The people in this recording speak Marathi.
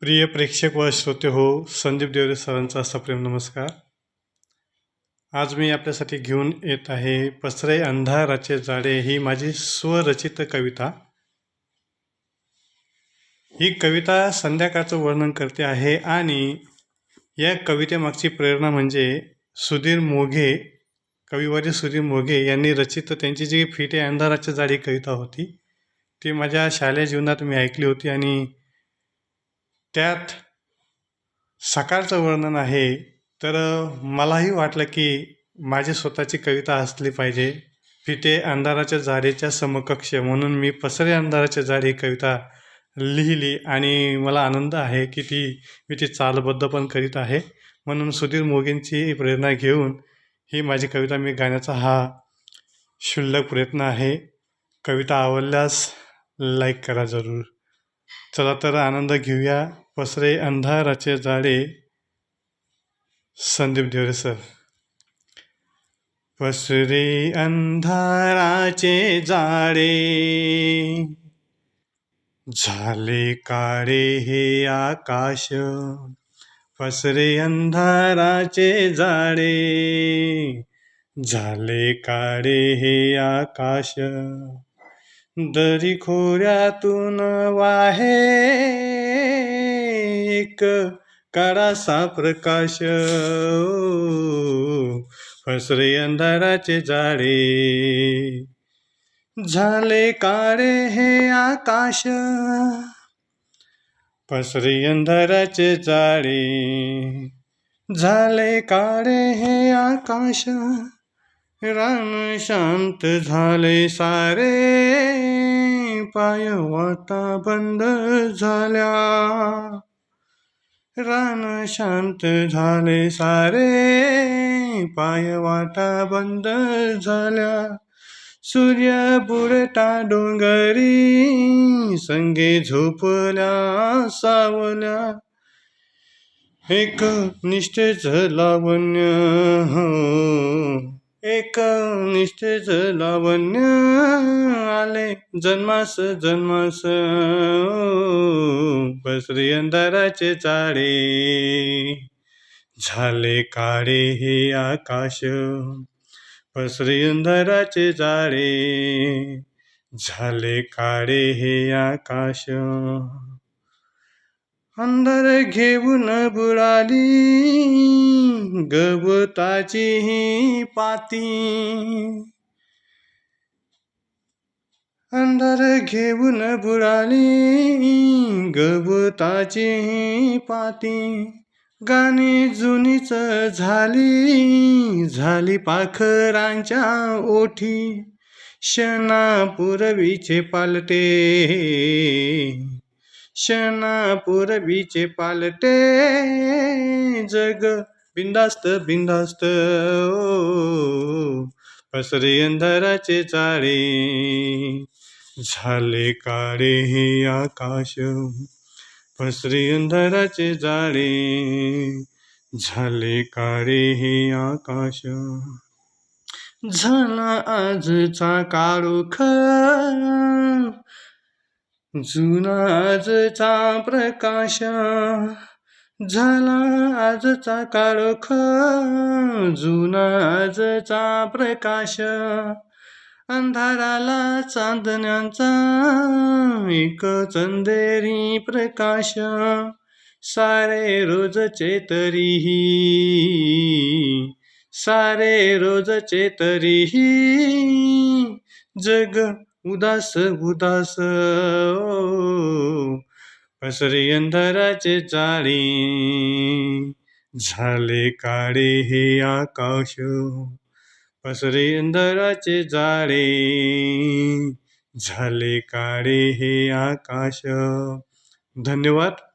प्रिय प्रेक्षक व श्रोते हो संदीप देवरे सरांचा सप्रेम नमस्कार. आज मी आपल्यासाठी घेऊन येत आहे पसरे अंधाराचे जाडे ही माझी स्वरचित कविता. ही कविता संध्याकाळचं वर्णन करते आहे आणि या कवितेमागची प्रेरणा म्हणजे सुधीर मोघे कविवारी सुधीर मोघे यांनी रचित त्यांची जी फिटे अंधाराचे जाडी कविता होती ती माझ्या शालेय जीवनात मी ऐकली होती आणि त्यात सकाळचं वर्णन आहे. तर मलाही वाटलं की माझी स्वतःची कविता असली पाहिजे. फिटे अंधाराच्या झाडेच्या समकक्ष म्हणून मी पसरे अंधाराच्या जाडी ही कविता लिहिली आणि मला आनंद आहे की ती मी ती चालबद्ध पण करीत आहे. म्हणून सुधीर मोगींची प्रेरणा घेऊन ही माझी कविता मी गाण्याचा हा क्षुल्लक प्रयत्न आहे. कविता आवडल्यास लाईक करा जरूर. चला तर आनंद घेऊया. पसरे अंधाराचे जाळे संदीप देवरे सर. पसरे अंधाराचे जाळे झाले काळे हे आकाश. पसरे अंधाराचे जाळे झाले काळे हे आकाश. दरी खोऱ्यातून वाहे एक काळासा प्रकाश. फसरे अंधाराचे जाळे. झाले काळे हे आकाश. पसरे अंधाराचे जाळे. झाले काळे हे आकाश. राम शांत झाले सारे. पाय वाता बंद झाल्या. रान शांत झाले सारे. पाय वाटा बंद झाल्या. सूर्य बुरटा डोंगरी संगे झोपल्या सावल्या. एक निष्ठेच लावण्य हो. एक निष्ठेच लावण्य आले. जन्मास जन्मास पसरी अंधाराचे चाळे. झाले काळे हे आकाश पसरी अंधाराचे जाळे. झाले काळे हे आकाश अंधार घेऊन बुडाली गवताची ही पाती. अंधार घेऊन बुडाली गवताची ही पाती. गाणी जुनीच झाली झाली पाखरांच्या ओठी. शना पालटे. शना पुरवीचे पालटे जग बिंदास्त बिंदास्त पसरे अंधाराचे चाळे झाले काळे हे आकाश. पसरे अंधाराचे जाळे झाले काळे हे आकाश. झाला आजचा काळोख जुना आजचा प्रकाश झाला आजचा काळख जुना आजचा प्रकाश अंधाराला चांदण्यांचा एक चंदेरी प्रकाश. सारे रोजचे तरीही सारे रोजचे तरीही जग उदास उदास पसरी अंधाराचे चाळी झाले काळे हे आकाश पसरे अंधाराचे जाळे झाले काळे हे आकाश. धन्यवाद.